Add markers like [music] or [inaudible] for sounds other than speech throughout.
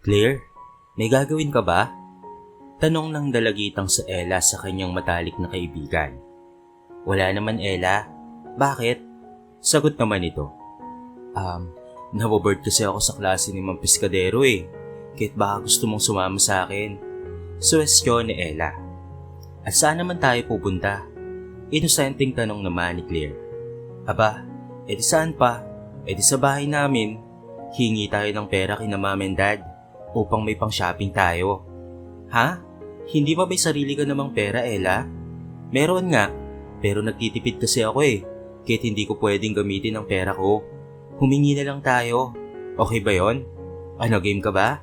Claire, may gagawin ka ba? Tanong ng dalagitang sa Ella sa kanyang matalik na kaibigan. Wala naman Ella. Bakit? Sagot naman ito. Um, naboboard kasi ako sa klase ni Mang Piscadero eh. Kahit baka gusto mong sumama sa akin. Suwestyon ni Ella. At saan naman tayo pupunta? Inosenteng tanong naman ni Claire. Aba, edi saan pa? Edi sa bahay namin. Hingi tayo ng pera kina mom and dad upang may pang shopping tayo. Ha? Hindi ba may sarili ka namang pera, Ella? Meron nga, pero nagtitipid kasi ako eh. Kahit hindi ko pwedeng gamitin ang pera ko. Humingi na lang tayo. Okay ba yon? Ano, game ka ba?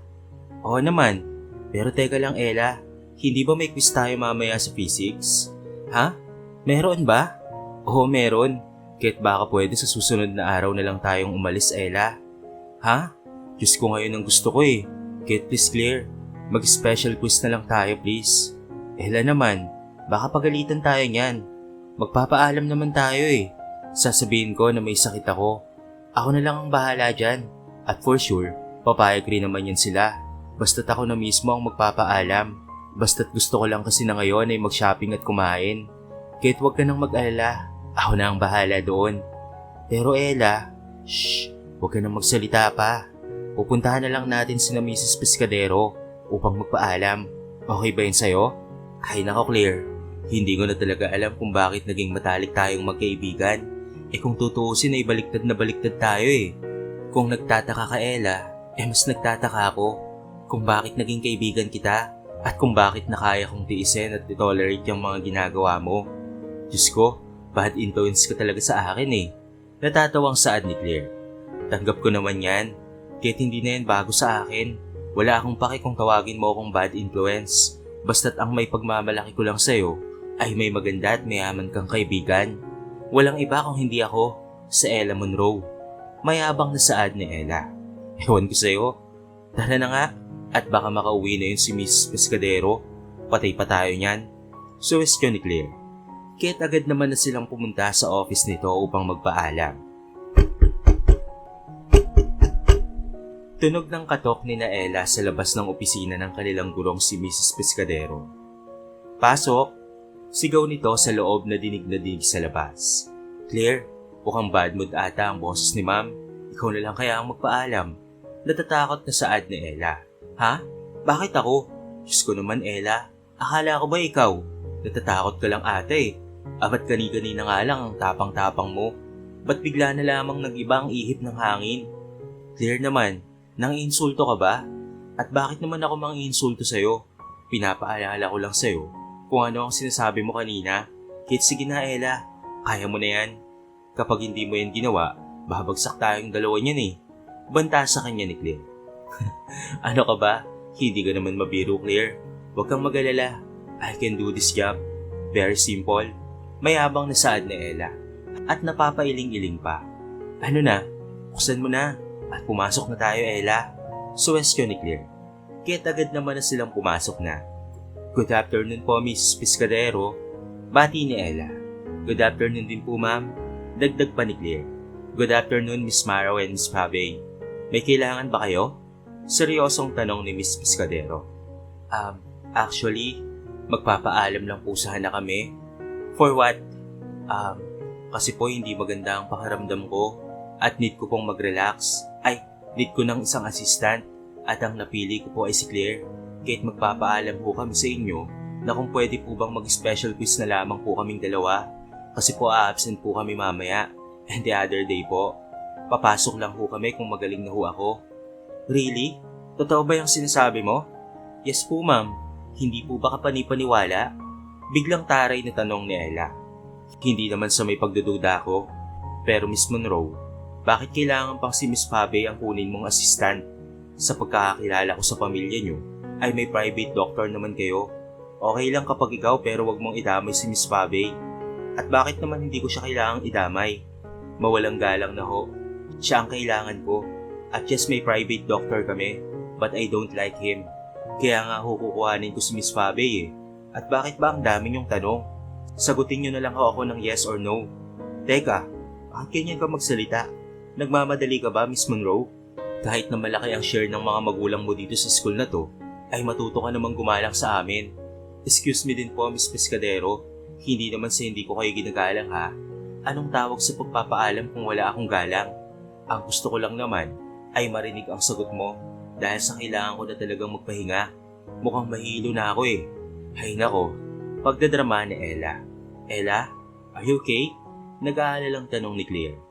Oo naman. Pero teka lang, Ella. Hindi ba may quiz tayo mamaya sa physics? Ha? Meron ba? Oo, meron. Kahit baka pwede sa susunod na araw na lang tayong umalis, Ella. Ha? Diyos ko ngayon ang gusto ko eh. Kahit please clear. Mag-special quiz na lang tayo please. Ella naman, baka pagalitan tayo niyan. Magpapaalam naman tayo eh. Sasabihin ko na may sakit ako. Ako na lang ang bahala dyan. At for sure, papayag rin naman yan sila. Basta't ako na mismo ang magpapaalam. Basta't gusto ko lang kasi na ngayon ay mag-shopping at kumain. Kahit huwag ka nang mag-alala, ako na ang bahala doon. Pero Ella, shh, huwag ka nang magsalita pa. Pupuntahan na lang natin si na Mrs. Pescadero upang magpaalam. Okay ba yun sa'yo? Ay nako Claire, hindi ko na talaga alam kung bakit naging matalik tayong magkaibigan. Eh kung tutuusin ay baliktad na baliktad tayo eh. Kung nagtataka ka Ella, eh mas nagtataka ako kung bakit naging kaibigan kita at kung bakit nakaya kong tiisin at tolerate yung mga ginagawa mo. Diyos ko, bad influence ka talaga sa akin eh. Natatawang saad ni Claire. Tanggap ko naman yan. Kahit hindi na yan bago sa akin. Wala akong pake kung tawagin mo akong bad influence. Basta't ang may pagmamalaki ko lang sa'yo ay may maganda at mayaman kang kaibigan. Walang iba kung hindi ako, sa Ella Monroe. Mayabang na saad ni Ella. Ewan ko sa'yo. Tara na nga, at baka makauwi na yun si Miss Pescadero. Patay pa tayo niyan. Suwestyon ni Claire. Kahit agad naman na silang pumunta sa office nito upang magpaalam. Tunog ng katok ni na Ella sa labas ng opisina ng kanilang gurong si Mrs. Pescadero. Pasok! Sigaw nito sa loob na dinig na dinig sa labas. Claire, mukhang bad mood ata ang boses ni ma'am. Ikaw na lang kaya ang magpaalam. Natatakot na saad ni Ella. Ha? Bakit ako? Diyos ko naman Ella. Akala ko ba ikaw? Natatakot ka lang ate. Abat kani-kanina nga lang ang tapang-tapang mo. Ba't bigla na lamang nag-iba ang ihip ng hangin? Claire naman, nang insulto ka ba? At bakit naman ako mang insulto sa'yo? Pinapaalala ko lang sa'yo kung ano ang sinasabi mo kanina. Kit sige na Ella, kaya mo na yan. Kapag hindi mo yan ginawa, babagsak tayong dalawa niyan eh. Banta sa kanya ni Claire. [laughs] ano ka ba? Hindi ka naman mabiro Claire. Huwag kang magalala. I can do this job. Very simple. Mayabang na saad ni Ella. At napapailing-iling pa. Ano na? Buksan mo na. At pumasok na tayo, Ella. Suwestyon ni Claire. Kaya agad naman na silang pumasok na. Good afternoon po, Miss Piscadero. Bati ni Ella. Good afternoon din po, ma'am. Dagdag pa ni Claire. Good afternoon, Miss Maro and Miss Pave. May kailangan ba kayo? Seryosong tanong ni Miss Piscadero. Um, actually, magpapaalam lang po sana kami. For what? Um, kasi po hindi maganda ang pakiramdam ko at need ko pong mag-relax. Need ko ng isang assistant at ang napili ko po ay si Claire. Kahit magpapaalam po kami sa inyo na kung pwede po bang mag-special quiz na lamang po kaming dalawa. Kasi po absent po kami mamaya and the other day po. Papasok lang po kami kung magaling na ho ako. Really? Totoo ba yung sinasabi mo? Yes po ma'am. Hindi po ba kapanipaniwala? Biglang taray na tanong ni Ella. Hindi naman sa may pagdududa ko. Pero Miss Monroe, bakit kailangan pang si Miss Pabe ang kunin mong assistant? Sa pagkakakilala ko sa pamilya niyo, ay may private doctor naman kayo. Okay lang kapag ikaw pero wag mong idamay si Miss Pabe. At bakit naman hindi ko siya kailangang idamay? Mawalang galang na ho. Siya ang kailangan ko. At yes, may private doctor kami. But I don't like him. Kaya nga ho kukuhanin ko si Miss Fabe eh. At bakit ba ang dami niyong tanong? Sagutin niyo na lang ako ng yes or no. Teka, bakit ganyan ka magsalita? Nagmamadali ka ba, Miss Monroe? Kahit na malaki ang share ng mga magulang mo dito sa school na to, ay matuto ka namang gumalang sa amin. Excuse me din po, Miss Pescadero. Hindi naman sa hindi ko kayo ginagalang ha. Anong tawag sa pagpapaalam kung wala akong galang? Ang gusto ko lang naman ay marinig ang sagot mo dahil sa kailangan ko na talagang magpahinga. Mukhang mahilo na ako eh. Hay nako, pagdadrama ni Ella. Ella, are you okay? Nag-aalalang tanong ni Claire.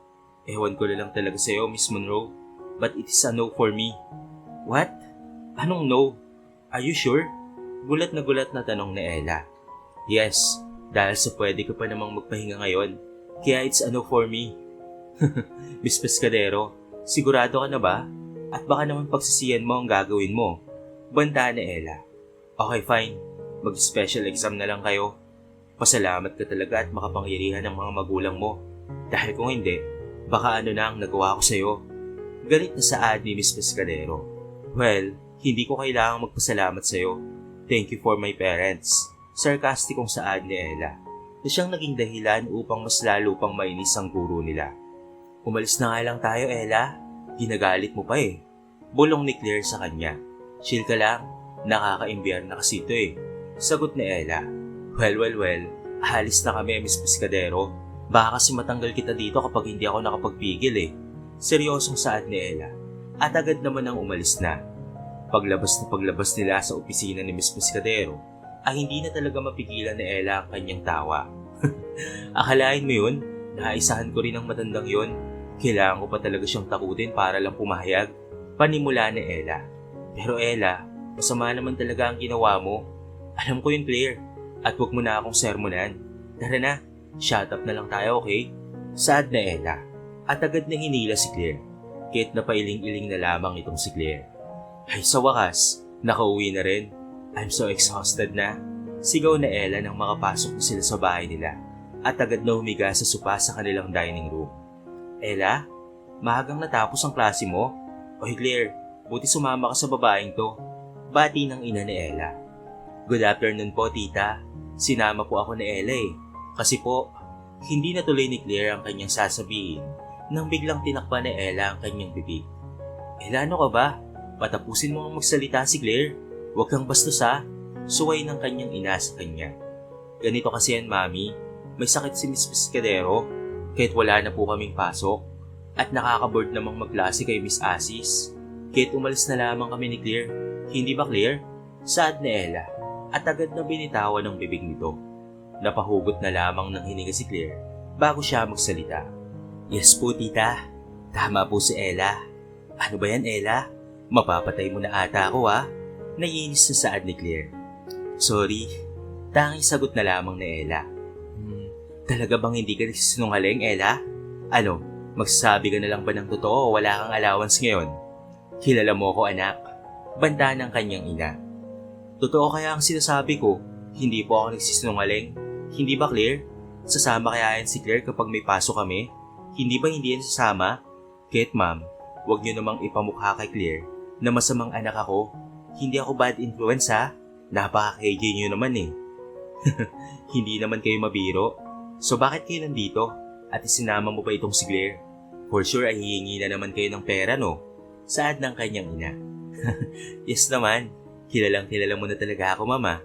Ewan ko lang talaga sa'yo, Miss Monroe. But it is a no for me. What? Anong no? Are you sure? Gulat na gulat na tanong ni Ella. Yes, dahil sa pwede ko pa namang magpahinga ngayon. Kaya it's a no for me. [laughs] Miss Pescadero, sigurado ka na ba? At baka naman pagsisiyan mo ang gagawin mo. Banda ni Ella. Okay, fine. Mag-special exam na lang kayo. Pasalamat ka talaga at makapangyarihan ng mga magulang mo. Dahil kung hindi, baka ano na ang nagawa ko sa'yo. Galit na saad ni Miss Pescadero. Well, hindi ko kailangang magpasalamat sa'yo. Thank you for my parents. Sarkastikong saad ni Ella na siyang naging dahilan upang mas lalo pang mainis ang guro nila. Umalis na nga lang tayo, Ella. Ginagalit mo pa eh. Bulong ni Claire sa kanya. Chill ka lang. Nakaka-imbiyer na kasi ito eh. Sagot ni Ella. Well, well, well. Alis na kami, Miss Pescadero. Baka kasi matanggal kita dito kapag hindi ako nakapagpigil eh. Seryosong saad ni Ella. At agad naman ang umalis na. Paglabas na paglabas nila sa opisina ni Miss Pescadero, ay hindi na talaga mapigilan ni Ella ang kanyang tawa. [laughs] Akalain mo yun? Naisahan ko rin ang matandang yun. Kailangan ko pa talaga siyang takutin para lang pumahayag. Panimula ni Ella. Pero Ella, masama naman talaga ang ginawa mo. Alam ko yun, Claire. At huwag mo na akong sermonan. Tara na, shut up na lang tayo, okay? Sad na Ella. At agad na hinila si Claire. Kahit napailing-iling na lamang itong si Claire. Ay sa wakas, nakauwi na rin. I'm so exhausted na. Sigaw na Ella nang makapasok na sila sa bahay nila at agad na humiga sa sopa sa kanilang dining room. Ella, mahagang natapos ang klase mo? Oy Claire, buti sumama ka sa babaeng to. Bati ng ina ni Ella. Good afternoon po tita. Sinama po ako ni Ella eh. Kasi po, hindi natuloy ni Claire ang kanyang sasabihin nang biglang tinakpan ni Ella ang kanyang bibig. Ella, ano ka ba? Patapusin mo ang magsalita si Claire. Huwag kang bastos ha. Suway ng kanyang ina sa kanya. Ganito kasi yan, Mami. May sakit si Miss Pescadero. Kahit wala na po kaming pasok. At nakakaboard namang magklase kay Miss Asis. Kahit umalis na lamang kami ni Claire. Hindi ba Claire? Saad ni Ella. At agad na binitawan ng bibig nito. Napahugot na lamang ng hininga si Claire bago siya magsalita. Yes po, tita. Tama po si Ella. Ano ba yan, Ella? Mapapatay mo na ata ako, ha? Naiinis na saad ni Claire. Sorry. Tanging sagot na lamang ni Ella. Hmm, talaga bang hindi ka nagsisinungaling, Ella? Ano, magsasabi ka na lang ba ng totoo o wala kang allowance ngayon? Kilala mo ko, anak. Banda ng kanyang ina. Totoo kaya ang sinasabi ko, hindi po ako nagsisinungaling. Hindi ba, Claire? Sasama kaya yan si Claire kapag may pasok kami? Hindi ba hindi yan sasama? Kahit ma'am, huwag niyo namang ipamukha kay Claire na masamang anak ako. Hindi ako bad influence ha. Napaka-KJ niyo naman eh. [laughs] hindi naman kayo mabiro. So bakit kayo nandito? At isinama mo pa itong si Claire? For sure ay hihingi na naman kayo ng pera no? Saad ng kanyang ina. [laughs] yes naman, kilalang kilala mo na talaga ako mama.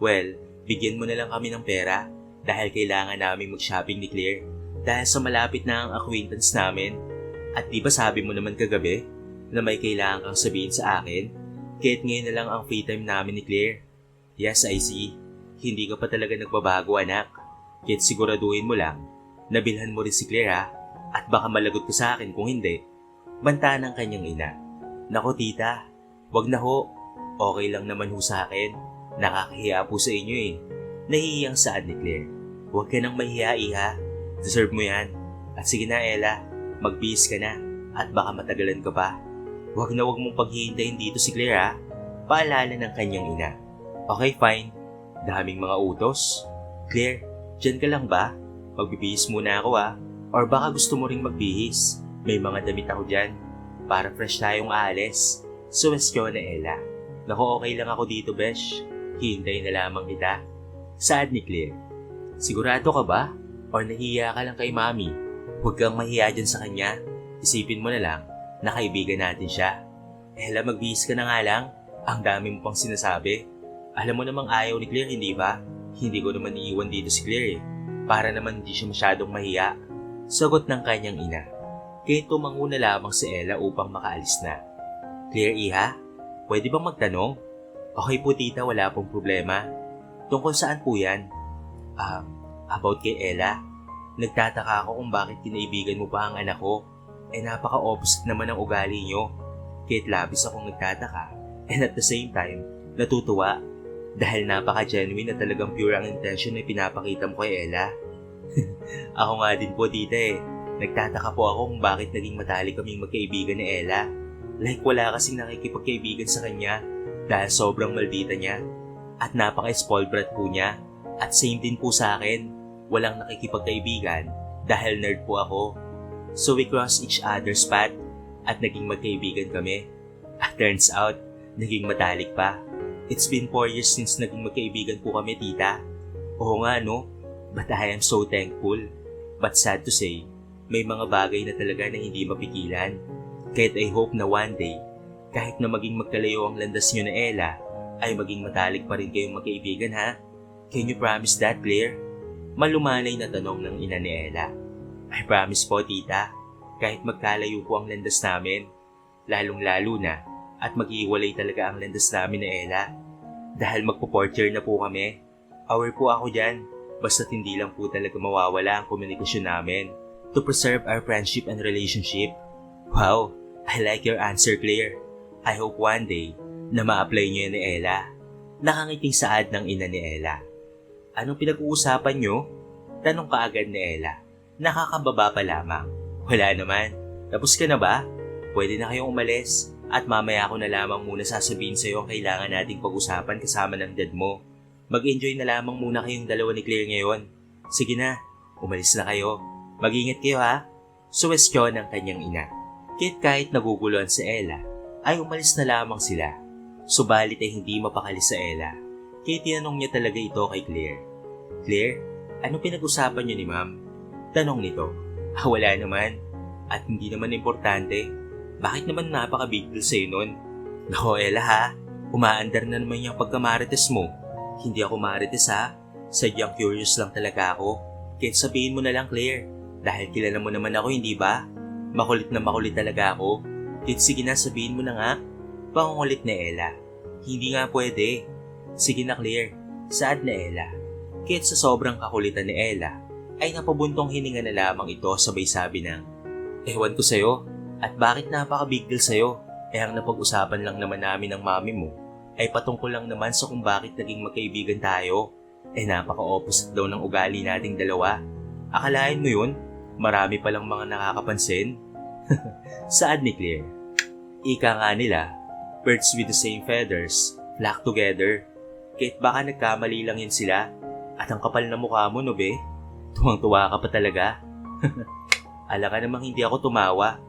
Well, bigyan mo na lang kami ng pera dahil kailangan namin mag-shopping ni Claire dahil sa malapit na ang acquaintance namin. At di ba sabi mo naman kagabi na may kailangan kang sabihin sa akin? Kahit ngayon na lang ang free time namin ni Claire. Yes, I see. Hindi ka pa talaga nagbabago anak. Kahit siguraduhin mo lang, nabilhan mo rin si Claire ha? At baka malagot ka sa akin kung hindi. Banta ng kanyang ina. Nako tita, wag na ho. Okay lang naman ho sa akin. Nakakahiya po sa inyo eh. Nahihiyang saad ni Claire. Huwag ka nang mahiya iha. Deserve mo yan. At sige na Ella, magbihis ka na. At baka matagalan ka pa. Huwag na huwag mong paghihintayin dito si Claire ha. Paalala ng kanyang ina. Okay fine. Daming mga utos. Claire, dyan ka lang ba? Magbibihis muna ako ha. Or baka gusto mo ring magbihis. May mga damit ako dyan. Para fresh tayong aalis. Suwestyo na Ella. Naku okay lang ako dito besh. Hintay na lamang kita. Saad ni Claire. Sigurado ka ba? Or nahiya ka lang kay mami? Huwag kang mahiya dyan sa kanya. Isipin mo na lang, na kaibigan natin siya. Ella, magbihis ka na nga lang. Ang dami mo pang sinasabi. Alam mo namang ayaw ni Claire, hindi ba? Hindi ko naman iiwan dito si Claire eh. Para naman hindi siya masyadong mahiya. Sagot ng kanyang ina. Kaya tumango na lamang si Ella upang makaalis na. Claire, iha? Pwede bang magtanong? Okay po tita, wala pong problema. Tungkol saan po yan? Um, about kay Ella. Nagtataka ako kung bakit kinaibigan mo pa ang anak ko. Eh napaka-opposite naman ang ugali nyo. Kahit labis akong nagtataka. And at the same time, natutuwa. Dahil napaka-genuine na talagang pure ang intention na pinapakita mo kay Ella. [laughs] ako nga din po tita eh. Nagtataka po ako kung bakit naging matalik kaming magkaibigan ni Ella. Like wala kasing nakikipagkaibigan sa kanya dahil sobrang maldita niya. At napaka-spoiled brat po niya. At same din po sa akin walang nakikipagkaibigan dahil nerd po ako. So we crossed each other's path at naging magkaibigan kami. At turns out, naging matalik pa. It's been 4 years since naging magkaibigan po kami, tita. Oo nga, no? But I am so thankful. But sad to say, may mga bagay na talaga na hindi mapigilan. Kahit I hope na one day, kahit na maging magkalayo ang landas niyo na Ella, ay maging matalik pa rin kayong magkaibigan ha? Can you promise that, Claire? Malumanay na tanong ng ina ni Ella. I promise po, tita. Kahit magkalayo po ang landas namin, lalong-lalo na at maghiwalay talaga ang landas namin ni Ella. Dahil magpo-porter na po kami. Aware po ako dyan, basta't hindi lang po talaga mawawala ang komunikasyon namin to preserve our friendship and relationship. Wow, I like your answer, Claire. I hope one day na ma-apply yan ni Ella. Nakangiting saad ng ina ni Ella. Anong pinag-uusapan nyo? Tanong kaagad ni Ella. Nakakababa pa lamang. Wala naman. Tapos ka na ba? Pwede na kayong umalis. At mamaya ako na lamang muna sasabihin sa'yo ang kailangan nating pag-usapan kasama ng dad mo. Mag-enjoy na lamang muna kayong dalawa ni Claire ngayon. Sige na, umalis na kayo. Mag-ingat kayo ha. Suwestyon ng kanyang ina. Kahit kahit naguguluhan si Ella, ay umalis na lamang sila. Subalit ay hindi mapakali sa Ella kaya tinanong niya talaga ito kay Claire. Claire, ano pinag-usapan niyo ni ma'am? Tanong nito. Ah, wala naman. At hindi naman importante. Bakit naman napaka-big deal sa'yo nun? Nako, Ella ha. Umaandar na naman yung pagkamarites mo. Hindi ako marites ha. Sadyang curious lang talaga ako. Kahit sabihin mo na lang, Claire. Dahil kilala mo naman ako, hindi ba? Makulit na makulit talaga ako. Kahit sige na, sabihin mo na nga. Pangungulit na Ella. Hindi nga pwede. Sige na Claire, saad na Ella. Kahit sa sobrang kakulitan ni Ella, ay napabuntong hininga na lamang ito sabay sabi ng, Ewan ko sa'yo, at bakit napaka-big deal sa'yo? Eh ang napag-usapan lang naman namin ng mami mo, ay patungkol lang naman sa kung bakit naging magkaibigan tayo. Eh napaka-opposite daw ng ugali nating dalawa. Akalain mo yun? Marami palang mga nakakapansin. [laughs] Saad ni Claire? Ika nga nila, birds with the same feathers, flock together. Kahit baka nagkamali lang yun sila. At ang kapal na mukha mo, no be? Tuwang-tuwa ka pa talaga. [laughs] Ala ka namang hindi ako tumawa.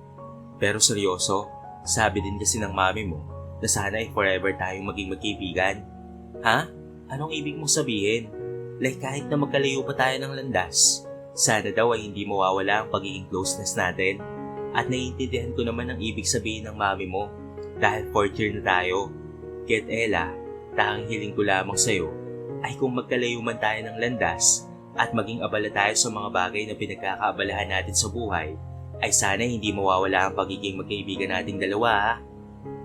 Pero seryoso, sabi din kasi ng mami mo na sana ay forever tayong maging magkaibigan. Ha? Anong ibig mong sabihin? Like kahit na magkalayo pa tayo ng landas, sana daw ay hindi mawawala ang pagiging closeness natin. At naiintindihan ko naman ang ibig sabihin ng mami mo dahil fourth year na tayo. Get Ella, tanging hiling ko lamang sa'yo ay kung magkalayo man tayo ng landas at maging abala tayo sa mga bagay na pinagkakaabalahan natin sa buhay, ay sana hindi mawawala ang pagiging magkaibigan nating dalawa ha?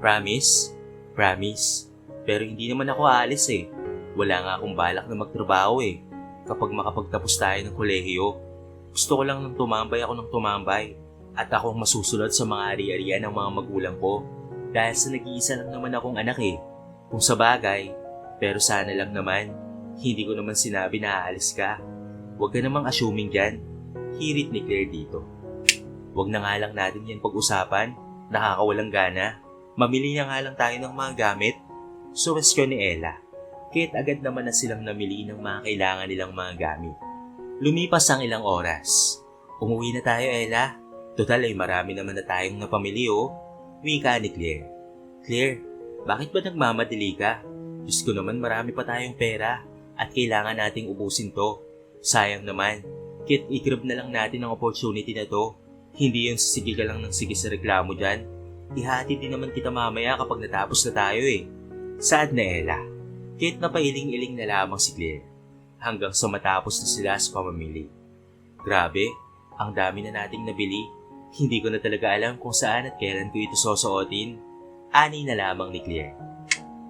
Promise? Promise? Pero hindi naman ako aalis eh. Wala nga akong balak na magtrabaho eh. Kapag makapagtapos tayo ng kolehiyo, gusto ko lang nang tumambay ako ng tumambay at ako ang masusunod sa mga ari-arian ng mga magulang ko dahil sa nag-iisa lang naman akong anak eh. Kung sa bagay, pero sana lang naman, hindi ko naman sinabi na aalis ka. Huwag ka namang assuming dyan. Hirit ni Claire dito. Huwag na nga lang natin yan pag-usapan. Nakakawalang gana. Mamili na nga lang tayo ng mga gamit. So, question ni Ella. Kahit agad naman na silang namili ng mga kailangan nilang mga gamit. Lumipas ang ilang oras. Umuwi na tayo, Ella. Total ay marami naman na tayong napamili, oh. Wika ni Claire. Claire, bakit ba nagmamadali ka? Diyos ko naman marami pa tayong pera at kailangan nating ubusin to. Sayang naman. Kit i-grab na lang natin ang opportunity na to. Hindi yung sige ka lang ng sige sa reklamo dyan. Ihati din naman kita mamaya kapag natapos na tayo eh. Saad na Ella. Kahit napailing-iling na lamang si Claire. Hanggang sa matapos na sila sa pamamili. Grabe, ang dami na nating nabili. Hindi ko na talaga alam kung saan at kailan ko ito susuotin. Ani na lamang ni Claire.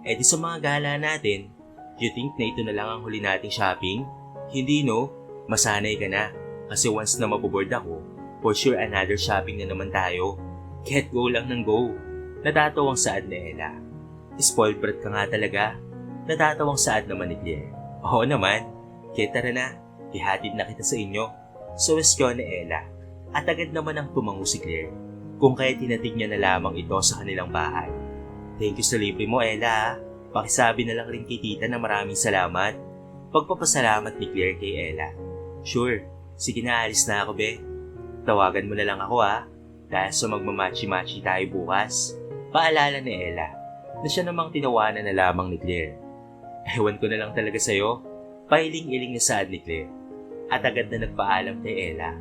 Eh di sa mga gala natin, you think na ito na lang ang huli nating shopping? Hindi no, masanay ka na. Kasi once na maboboard ako, for sure another shopping na naman tayo. Get go lang ng go. Natatawang saad na Ella. Spoiled brat ka nga talaga. Natatawang saad naman ni Claire. Oo naman, kaya tara na, ihatid na kita sa inyo. So na Ella. At agad naman ang tumango si Claire. Kung kaya tinatig niya na lamang ito sa kanilang bahay. Thank you sa libre mo, Ella. Pakisabi na lang rin kay tita na maraming salamat. Pagpapasalamat ni Claire kay Ella. Sure, sige na alis na ako, be. Tawagan mo na lang ako, ah. Dahil sa magmamachi-machi tayo bukas. Paalala ni Ella na siya namang tinawanan na lamang ni Claire. Ewan ko na lang talaga sa'yo. Pailing-iling na saad ni Claire. At agad na nagpaalam kay Ella.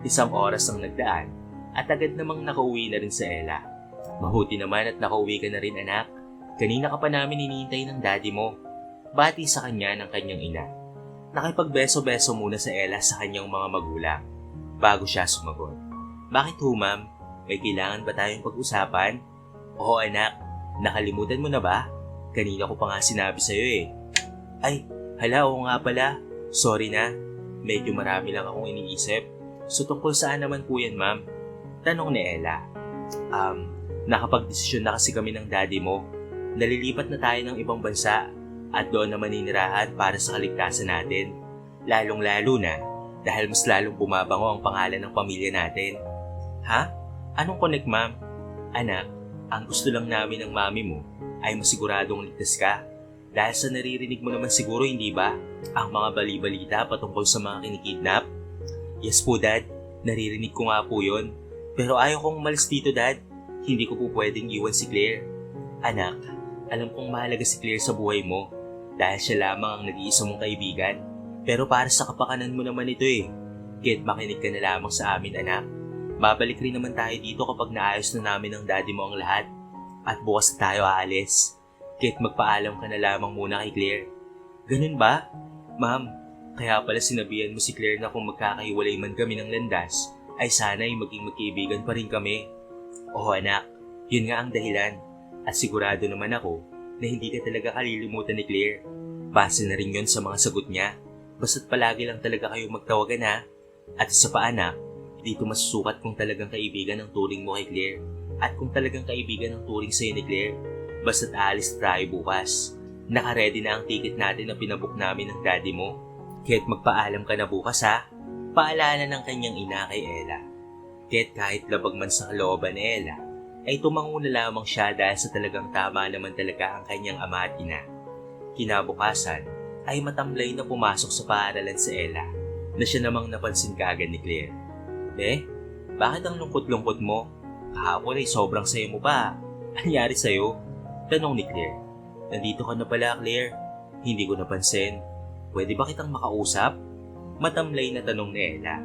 Isang oras ang nagdaan at agad namang nakauwi na rin sa Ella. Mahuti naman at nakauwi ka na rin anak. Kanina ka pa namin hinihintay ng daddy mo. Bati sa kanya ng kanyang ina. Nakipagbeso-beso muna sa Ella sa kanyang mga magulang bago siya sumagot. Bakit ho ma'am? May kailangan ba tayong pag-usapan? Oo anak, nakalimutan mo na ba? Kanina ko pa nga sinabi sa'yo eh. Ay, hala oo nga pala. Sorry na. Medyo marami lang akong iniisip. So tungkol saan naman po yan ma'am? Tanong ni Ella. Um, nakapag-desisyon na kasi kami ng daddy mo. Nalilipat na tayo ng ibang bansa at doon na maninirahan para sa kaligtasan natin. Lalong-lalo na dahil mas lalong bumabango ang pangalan ng pamilya natin. Ha? Anong connect ma'am? Anak, ang gusto lang namin ng mami mo ay masiguradong ligtas ka. Dahil sa naririnig mo naman siguro hindi ba ang mga bali-balita patungkol sa mga kinikidnap? Yes po dad, naririnig ko nga po yon. Pero ayaw kong umalis dito dad. Hindi ko po pwedeng iwan si Claire. Anak, alam kong mahalaga si Claire sa buhay mo dahil siya lamang ang nag-iisa mong kaibigan. Pero para sa kapakanan mo naman ito eh. Kaya't makinig ka na lamang sa amin anak. Babalik rin naman tayo dito kapag naayos na namin ng daddy mo ang lahat. At bukas na tayo aalis. Kaya't magpaalam ka na lamang muna kay Claire. Ganun ba? Ma'am, kaya pala sinabihan mo si Claire na kung magkakahiwalay man kami ng landas, ay sana ay maging magkaibigan pa rin kami. Oo anak, yun nga ang dahilan. At sigurado naman ako na hindi ka talaga kalilimutan ni Claire. Base na rin yun sa mga sagot niya. Basta't palagi lang talaga kayo magtawagan ha. At isa pa anak, dito masusukat kung talagang kaibigan ang turing mo kay Claire. At kung talagang kaibigan ang turing sa'yo ni Claire, basta't aalis tayo bukas. Nakaredy na ang ticket natin na pinabook namin ng daddy mo. Kaya't magpaalam ka na bukas ha. Paalala ng kanyang ina kay Ella. Kaya't kahit labag man sa kalooban ni Ella, ay tumango na lamang siya dahil sa talagang tama naman talaga ang kanyang ama at ina. Kinabukasan, ay matamlay na pumasok sa paaralan sa Ella na siya namang napansin kaagad ni Claire. Eh, bakit ang lungkot-lungkot mo? Kahapon ay sobrang sayo mo pa. Anyari sa'yo? Tanong ni Claire. Nandito ka na pala, Claire. Hindi ko napansin. Pwede ba kitang makausap? Matamlay na tanong ni Ella.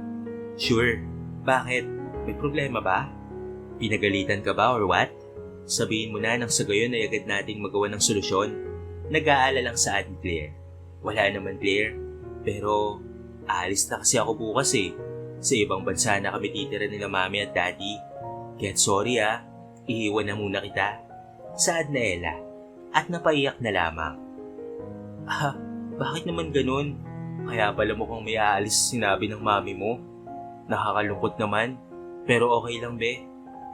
Sure. Bakit? May problema ba? Pinagalitan ka ba or what? Sabihin mo na nang sa gayon ay agad nating magawa ng solusyon. Nag-aalala lang sa atin, Claire. Wala naman, Claire. Pero, aalis na kasi ako bukas eh. Sa ibang bansa na kami titira nila mami at daddy. Kaya sorry ah, iiwan na muna kita. Saad na Ella. At napaiyak na lamang. Ah, bakit naman ganun? Kaya pala mukhang may aalis sinabi ng mami mo. Nakakalungkot naman. Pero okay lang be.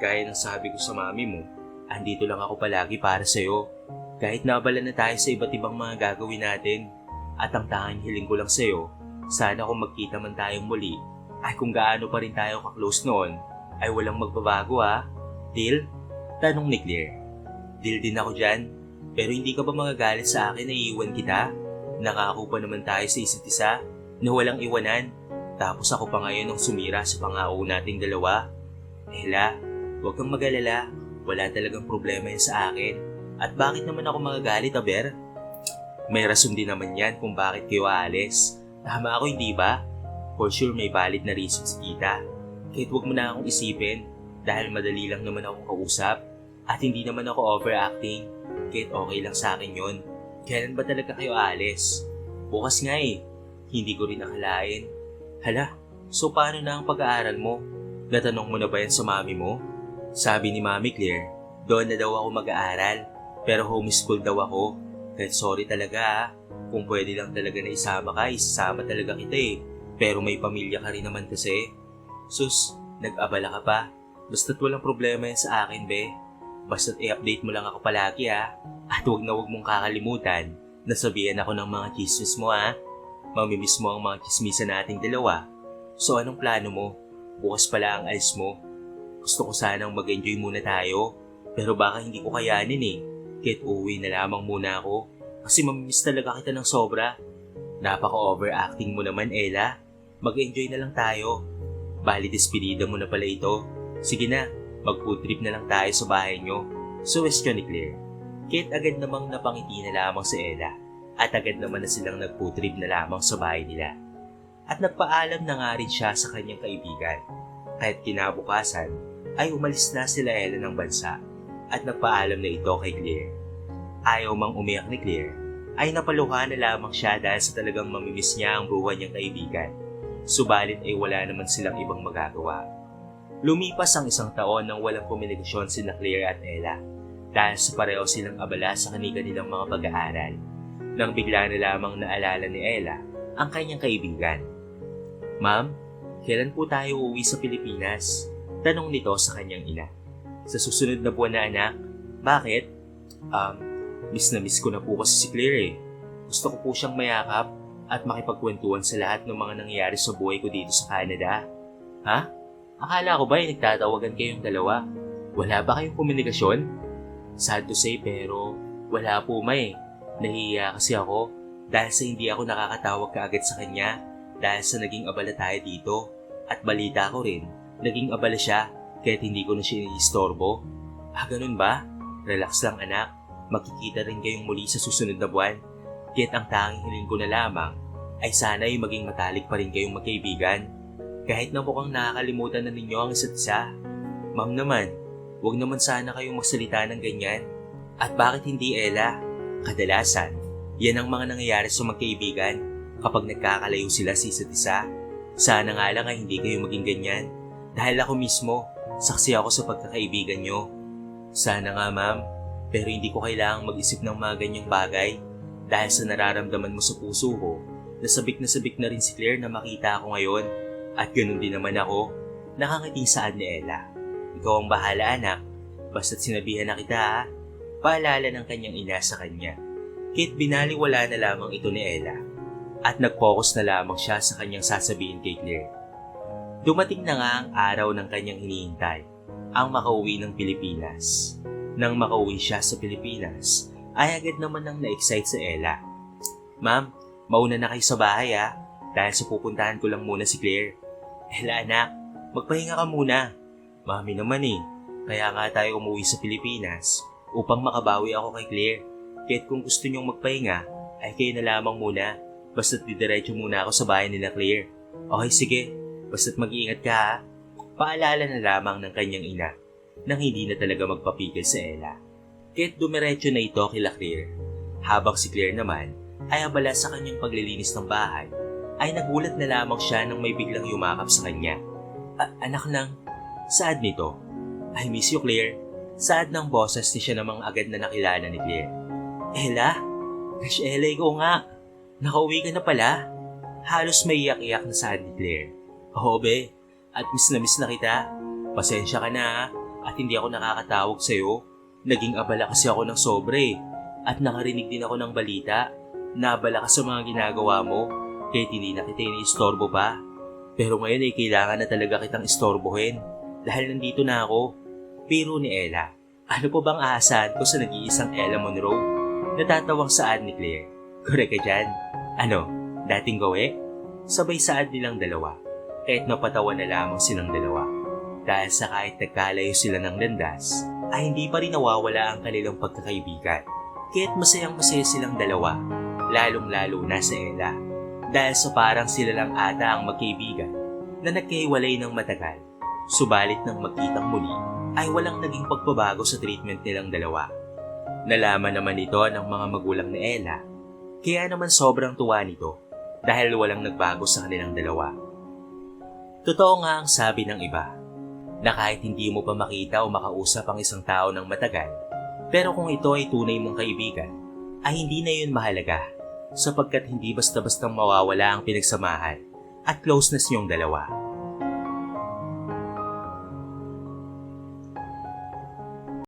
Gaya ng sabi ko sa mami mo, andito lang ako palagi para sa'yo. Kahit nabala na tayo sa iba't ibang mga gagawin natin. At ang tanging hiling ko lang sa'yo, sana kung magkita man tayong muli, ay kung gaano pa rin tayo ka-close noon, ay walang magbabago ha. Deal? Tanong ni Claire. Deal din ako dyan. Pero hindi ka ba magagalit sa akin na iiwan kita? Nakako pa naman tayo sa isa't isa na walang iwanan. Tapos ako pa ngayon ang sumira sa pangako nating dalawa. Ella, huwag kang magalala. Wala talagang problema yan sa akin. At bakit naman ako magagalit, Aber? May rason din naman yan kung bakit kayo aalis. Tama ako, hindi ba? For sure may valid na reason si tita. Kahit huwag mo na akong isipin dahil madali lang naman akong kausap. At hindi naman ako overacting. Kahit okay lang sa akin yun. Kailan ba talaga kayo alis? Bukas nga eh. Hindi ko rin nakalain. Hala, so paano na ang pag-aaral mo? Natanong mo na ba yan sa mami mo? Sabi ni Mami Claire, doon na daw ako mag-aaral. Pero homeschool daw ako. Kahit sorry talaga ah. Kung pwede lang talaga na isama ka, isasama talaga kita eh. Pero may pamilya ka rin naman kasi. Sus, nag-abala ka pa. Basta't walang problema yan sa akin, be. Basta't i-update mo lang ako palagi ha. At huwag na huwag mong kakalimutan na sabihan ako ng mga chismis mo ha. Mamimiss mo ang mga chismisan nating dalawa. So anong plano mo? Bukas pala ang alis mo. Gusto ko sanang mag-enjoy muna tayo. Pero baka hindi ko kayanin eh. Kahit uuwi na lamang muna ako. Kasi mamimiss talaga kita ng sobra. Napaka-overacting mo naman, Ella. Mag-enjoy na lang tayo. Bali, despedida mo na pala ito. Sige na, mag-food trip na lang tayo sa bahay nyo. Suwestyon ni Claire. Kahit agad namang napangiti na lamang si Ella. At agad naman na silang nag-food trip na lamang sa bahay nila. At nagpaalam na nga rin siya sa kanyang kaibigan. Kahit kinabukasan, ay umalis na sila Ella ng bansa. At nagpaalam na ito kay Claire. Ayaw mang umiyak ni Claire, ay napaluha na lamang siya dahil sa talagang mamimiss niya ang buwan niyang kaibigan. Subalit ay wala naman silang ibang magagawa. Lumipas ang isang taon nang walang komunikasyon sina Claire at Ella dahil sa pareho silang abala sa kanilang nilang mga pag-aaral. Nang bigla na lamang naalala ni Ella ang kanyang kaibigan. Ma'am, kailan po tayo uuwi sa Pilipinas? Tanong nito sa kanyang ina. Sa susunod na buwan na anak, bakit? Um, miss na miss ko na po kasi si Claire eh. Gusto ko po siyang mayakap at makipagkwentuhan sa lahat ng mga nangyayari sa buhay ko dito sa Canada. Ha? Akala ko ba ay nagtatawagan kayong dalawa? Wala ba kayong komunikasyon? Sad to say pero wala po may. Nahihiya kasi ako dahil sa hindi ako nakakatawag kaagad sa kanya dahil sa naging abala tayo dito. At balita ko rin, naging abala siya kahit hindi ko na siya iniistorbo. Ah, ganun ba? Relax lang anak. Makikita rin kayong muli sa susunod na buwan. Kaya't ang tanging hiling ko na lamang ay sana ay maging matalik pa rin kayong magkaibigan. Kahit na mukhang nakakalimutan na ninyo ang isa't isa. Ma'am naman, huwag naman sana kayong magsalita ng ganyan. At bakit hindi Ella? Kadalasan, yan ang mga nangyayari sa magkaibigan kapag nagkakalayo sila sa isa't isa. Sana nga lang ay hindi kayo maging ganyan. Dahil ako mismo, saksi ako sa pagkakaibigan nyo. Sana nga ma'am, pero hindi ko kailangang mag-isip ng mga ganyang bagay dahil sa nararamdaman mo sa puso ko, nasabik na sabik na rin si Claire na makita ako ngayon. At ganun din naman ako, nakangiti saan ni Ella. Ikaw ang bahala anak, basta't sinabihan na kita ha. Paalala ng kanyang ina sa kanya. Kit binaliwala na lamang ito ni Ella at nag-focus na lamang siya sa kanyang sasabihin kay Claire. Dumating na nga ang araw ng kanyang hinihintay, ang makauwi ng Pilipinas. Nang makauwi siya sa Pilipinas, ay agad naman nang na-excite sa Ella. Ma'am, mauna na kayo sa bahay ha, dahil sa pupuntahan ko lang muna si Claire. [laughs] Ella anak, magpahinga ka muna. Mami naman eh, kaya nga tayo umuwi sa Pilipinas upang makabawi ako kay Claire. Kahit kung gusto niyong magpahinga, ay kayo na lamang muna. Basta't didiretso muna ako sa bahay nila Claire. Okay sige, basta't mag-iingat ka ha. Paalala na lamang ng kanyang ina nang hindi na talaga magpapigil sa Ella. Kahit dumiretso na ito kila Claire. Habang si Claire naman ay abala sa kanyang paglilinis ng bahay, ay nagulat na lamang siya nang may biglang yumakap sa kanya. "A- anak lang, saad nito? I miss you Claire. Saad ng boses ni siya namang agad na nakilala ni Claire. Ella? Gosh, Ella, ikaw nga. Nakauwi ka na pala. Halos may iyak-iyak na saad ni Claire. Oo, be. At miss na miss na kita. Pasensya ka na at hindi ako nakakatawag sa'yo. Naging abala kasi ako ng sobre at nakarinig din ako ng balita. Nabala ka sa mga ginagawa mo kahit hindi na kita iniistorbo pa. Pero ngayon ay kailangan na talaga kitang istorbohin dahil nandito na ako. Pero ni Ella, ano pa bang aasahan ko sa nag-iisang Ella Monroe? Natatawang saad ni Claire. Correct ka dyan. Ano, dating gawe? Sabay saad nilang dalawa. Kahit napatawa na lamang silang dalawa. Dahil sa kahit nagkalayo sila ng landas, ay hindi pa rin nawawala ang kanilang pagkakaibigan. Kahit masayang masaya silang dalawa, lalong-lalo na sa Ella. Dahil sa parang sila lang ata ang magkaibigan na nagkahiwalay ng matagal. Subalit nang magkitang muli, ay walang naging pagbabago sa treatment nilang dalawa. Nalaman naman ito ng mga magulang ni Ella, kaya naman sobrang tuwa nito dahil walang nagbago sa kanilang dalawa. Totoo nga ang sabi ng iba, na kahit hindi mo pa makita o makausap ang isang tao ng matagal, pero kung ito ay tunay mong kaibigan, ay hindi na yun mahalaga sapagkat hindi basta-bastang mawawala ang pinagsamahan at closeness niyong dalawa.